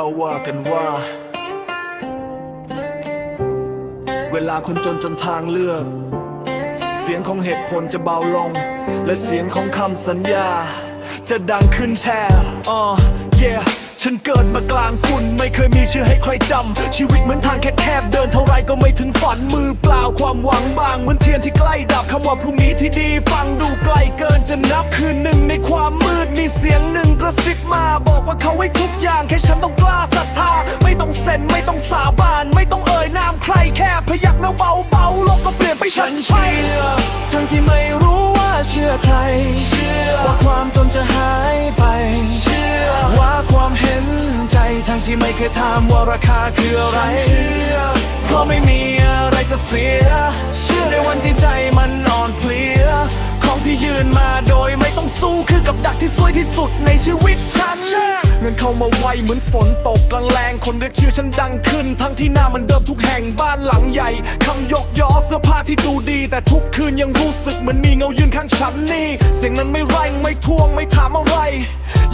เขาว่ากันว่า เวลาคนจนจนทางเลือก เสียงของเหตุผลจะเบาลง และเสียงของคำสัญญา จะดังขึ้นแทนอ๋อ yeah ฉันเกิดมากลางฝุ่นไม่เคยมีชื่อให้ใครจำ ชีวิตเหมือนทางแคบๆเดินเท่าไรก็ไม่ถึงฝันมือเปล่าความหวังบางเหมือนเทียนที่ใกล้ดับคำว่าพรุ่งนี้ที่ดีฟังดูไกลเกินจะนับคืนหนึ่งในความมืดมีเสียงหนึ่งกระซิบมาบ ว่าเขาไว้ทุกอย่างแค่ฉันต้องกล้าศรัทธา ไม่ต้องเซ็นไม่ต้องสาบาน ไม่ต้องเอ่ยนามใครแค่พยักหน้าเบาๆโลกก็เปลี่ยนไปฉันเชื่อทั้งที่ไม่รู้ว่าเชื่อใครเชื่อว่าความจนจะหายไปเชื่อว่าความเห็นใจทั้งที่ไม่เคยถามว่าราคาคืออะไรเชื่อเพราะไม่มีอะไรจะเสีย เชื่อในวันที่ใจมันอ่อนเพลียของที่ยืนมาโดยไม่ต้องสู้คือกับดักที่สวยที่สุดในชีวิต เงินเข้ามาไวเหมือนฝนตกกลางแรงคนเรียกชื่อฉันดังขึ้น ทั้งที่หน้ามันเดิมทุกแห่งบ้านหลังใหญ่คำยกยอเสื้อผ้าที่ดูดี แต่ทุกคืนยังรู้สึกเหมือนมีเงายืนข้างฉันนี่ เสียงนั้นไม่แรงไม่ทวงไม่ถามอะไร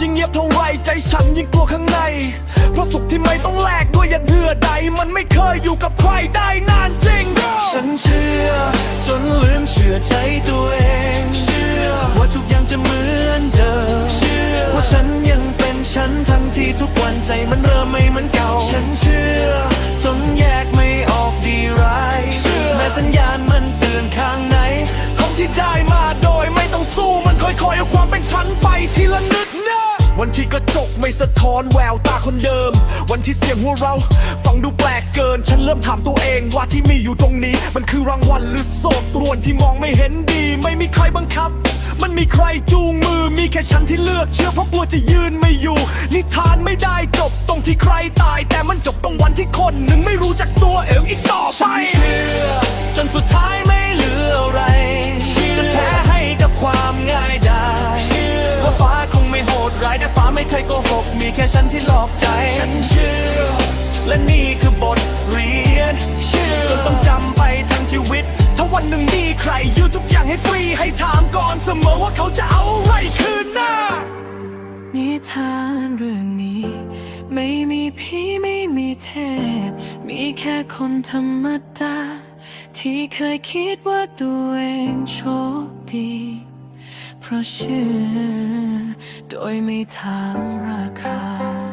ยิ่งเงียบเท่าไรใจฉันยิ่งกลัวข้างใน เพราะสุขที่ไม่ต้องแลกด้วยยัดเหงื่อใด มันไม่เคยอยู่กับใครได้นานจริง ฉันเชื่อ จนลืมเชื่อใจตัวเอง เชื่อว่าทุกอย่างจะเหมือนเดิมเชื่อ ใจมันเริ่มไม่เหมือนเก่า ฉันเชื่อ จนแยกไม่ออกดีร้ายเชื่อแม้สัญญาณมันเตือนข้างในของที่ได้มาโดยไม่ต้องสู้มันค่อยๆเอาความเป็นฉันไปทีละนิดนะวันที่กระจกไม่สะท้อนแววตาคนเดิม วันที่เสียงหัวเรา ฟังดูแปลกเกิน ฉันเริ่มถามตัวเองว่าที่มีอยู่ตรงนี้ มันคือรางวัลหรือโศกตรวนที่มองไม่เห็นดี ไม่มีใครบังคับ มันมีใครจูงมือ มีแค่ฉันที่เลือก เชื่อเพราะกลัวจะยืนไม่อยู่นิทาายแต่ฟ้าไม่เคยโกหก มีแค่ฉันที่หลอกใจ ฉันเชื่อ และนี่คือบทเรียน เชื่อจนต้องจำไปทั้งชีวิต ถ้าวันหนึ่งมีใครอยู่ทุกอย่างให้ฟรี ให้ถามก่อนเสมอว่าเขาจะเอาอะไรคืนหน้า นิทานเรื่องนี้ ไม่มีผีไม่มีเทพ มีแค่คนธรรมดาที่เคยคิดว่าตัวเองโชคดี เพราะเชื่อโดยไม่ถามราคา